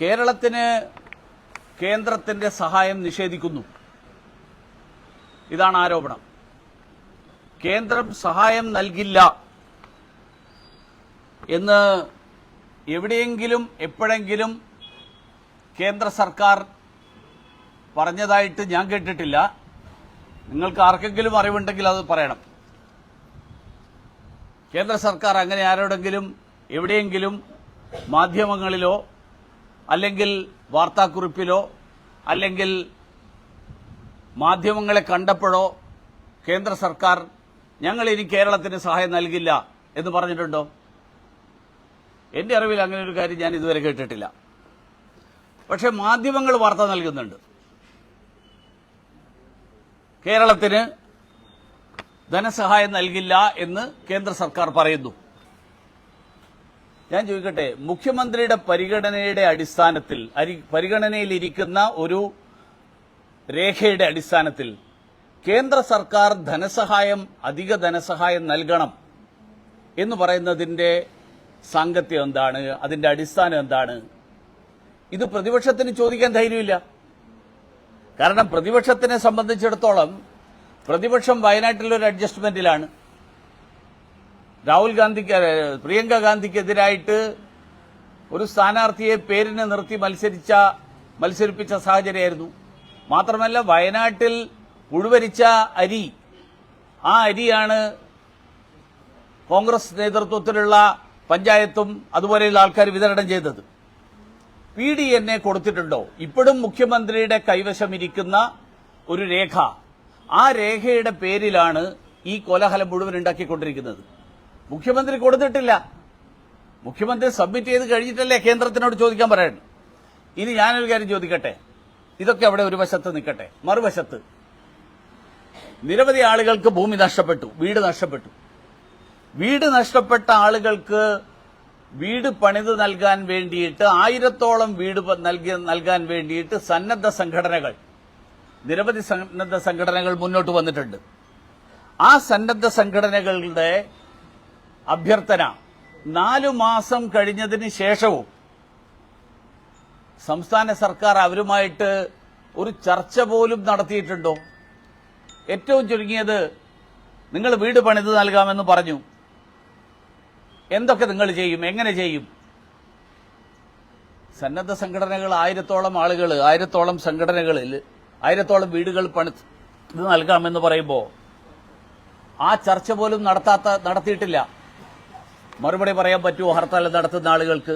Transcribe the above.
കേരളത്തിന് കേന്ദ്രത്തിന്റെ സഹായം നിഷേധിക്കുന്നു. ഇതാണ് ആരോപണം. കേന്ദ്രം സഹായം നൽകില്ല എന്ന് എവിടെയെങ്കിലും എപ്പോഴെങ്കിലും കേന്ദ്ര സർക്കാർ പറഞ്ഞതായിട്ട് ഞാൻ കേട്ടിട്ടില്ല. നിങ്ങൾക്ക് ആർക്കെങ്കിലും അറിവുണ്ടെങ്കിൽ അത് പറയണം. കേന്ദ്ര സർക്കാർ അങ്ങനെ ആരോടെങ്കിലും എവിടെയെങ്കിലും മാധ്യമങ്ങളിലോ അല്ലെങ്കിൽ വാർത്താക്കുറിപ്പിലോ അല്ലെങ്കിൽ മാധ്യമങ്ങളെ കണ്ടപ്പോഴോ കേന്ദ്ര സർക്കാർ ഞങ്ങൾ ഇനി കേരളത്തിന് സഹായം നൽകില്ല എന്ന് പറഞ്ഞിട്ടുണ്ടോ? എന്റെ അറിവിൽ അങ്ങനെ ഒരു കാര്യം ഞാൻ ഇതുവരെ കേട്ടിട്ടില്ല. പക്ഷെ മാധ്യമങ്ങൾ വാർത്ത നൽകുന്നുണ്ട്. കേരളത്തിന് ധനസഹായം നൽകില്ല എന്ന് കേന്ദ്ര സർക്കാർ പറയുന്നു. ഞാൻ ചോദിക്കട്ടെ മുഖ്യമന്ത്രിയുടെ പരിഗണനയുടെ അടിസ്ഥാനത്തിൽ പരിഗണനയിലിരിക്കുന്ന ഒരു രേഖയുടെ അടിസ്ഥാനത്തിൽ കേന്ദ്ര സർക്കാർ ധനസഹായം അധിക ധനസഹായം നൽകണം എന്ന് പറയുന്നതിന്റെ സാങ്കത്യം എന്താണ്? അതിന്റെ അടിസ്ഥാനം എന്താണ്? ഇത് പ്രതിപക്ഷത്തിന് ചോദിക്കാൻ ധൈര്യമില്ല. കാരണം പ്രതിപക്ഷത്തിനെ സംബന്ധിച്ചിടത്തോളം പ്രതിപക്ഷം വയനാട്ടിൽ ഒരു അഡ്ജസ്റ്റ്മെന്റിലാണ് രാഹുൽ ഗാന്ധിക്ക് പ്രിയങ്ക ഗാന്ധിക്കെതിരായിട്ട് ഒരു സ്ഥാനാർത്ഥിയെ പേരിന് നിർത്തി മത്സരിച്ച മത്സരിപ്പിച്ച സാഹചര്യമായിരുന്നു. മാത്രമല്ല വയനാട്ടിൽ പുഴുവരിച്ച അരി ആ അരിയാണ് കോൺഗ്രസ് നേതൃത്വത്തിലുള്ള പഞ്ചായത്തും അതുപോലെയുള്ള ആൾക്കാർ വിതരണം ചെയ്തത്. പി ഡി എന്നെ കൊടുത്തിട്ടുണ്ടോ? ഇപ്പോഴും മുഖ്യമന്ത്രിയുടെ കൈവശം ഇരിക്കുന്ന ഒരു രേഖ. ആ രേഖയുടെ പേരിലാണ് ഈ കോലാഹലം മുഴുവൻ ഉണ്ടാക്കിക്കൊണ്ടിരിക്കുന്നത്. മുഖ്യമന്ത്രി കൊടുത്തിട്ടില്ല. മുഖ്യമന്ത്രി സബ്മിറ്റ് ചെയ്ത് കഴിഞ്ഞിട്ടല്ലേ കേന്ദ്രത്തിനോട് ചോദിക്കാൻ പറയണം ഇനി ഞാനൊരു കാര്യം ചോദിക്കട്ടെ. ഇതൊക്കെ അവിടെ ഒരു വശത്ത് നിൽക്കട്ടെ. മറുവശത്ത് നിരവധി ആളുകൾക്ക് ഭൂമി നഷ്ടപ്പെട്ടു വീട് നഷ്ടപ്പെട്ടു. വീട് നഷ്ടപ്പെട്ട ആളുകൾക്ക് വീട് പണിത് നൽകാൻ വേണ്ടിയിട്ട് ആയിരത്തോളം വീട് നൽകി നൽകാൻ വേണ്ടിയിട്ട് സന്നദ്ധ സംഘടനകൾ നിരവധി സന്നദ്ധ സംഘടനകൾ മുന്നോട്ട് വന്നിട്ടുണ്ട്. ആ സന്നദ്ധ സംഘടനകളുടെ അഭ്യർത്ഥന. നാലു മാസം കഴിഞ്ഞതിന് ശേഷവും സംസ്ഥാന സർക്കാർ അവരുമായിട്ട് ഒരു ചർച്ച പോലും നടത്തിയിട്ടുണ്ടോ? ഏറ്റവും ചുരുങ്ങിയത് നിങ്ങൾ വീട് പണിത് നൽകാമെന്ന് പറഞ്ഞു. എന്തൊക്കെ നിങ്ങൾ ചെയ്യും? എങ്ങനെ ചെയ്യും? സന്നദ്ധ സംഘടനകൾ ആയിരത്തോളം ആളുകൾ ആയിരത്തോളം സംഘടനകളിൽ ആയിരത്തോളം വീടുകൾ പണി നൽകാമെന്ന് പറയുമ്പോൾ ആ ചർച്ച പോലും നടത്താത്ത നടത്തിയിട്ടില്ല. മറുപടി പറയാൻ പറ്റുമോ ഹർത്താൽ നടത്തുന്ന ആളുകൾക്ക്?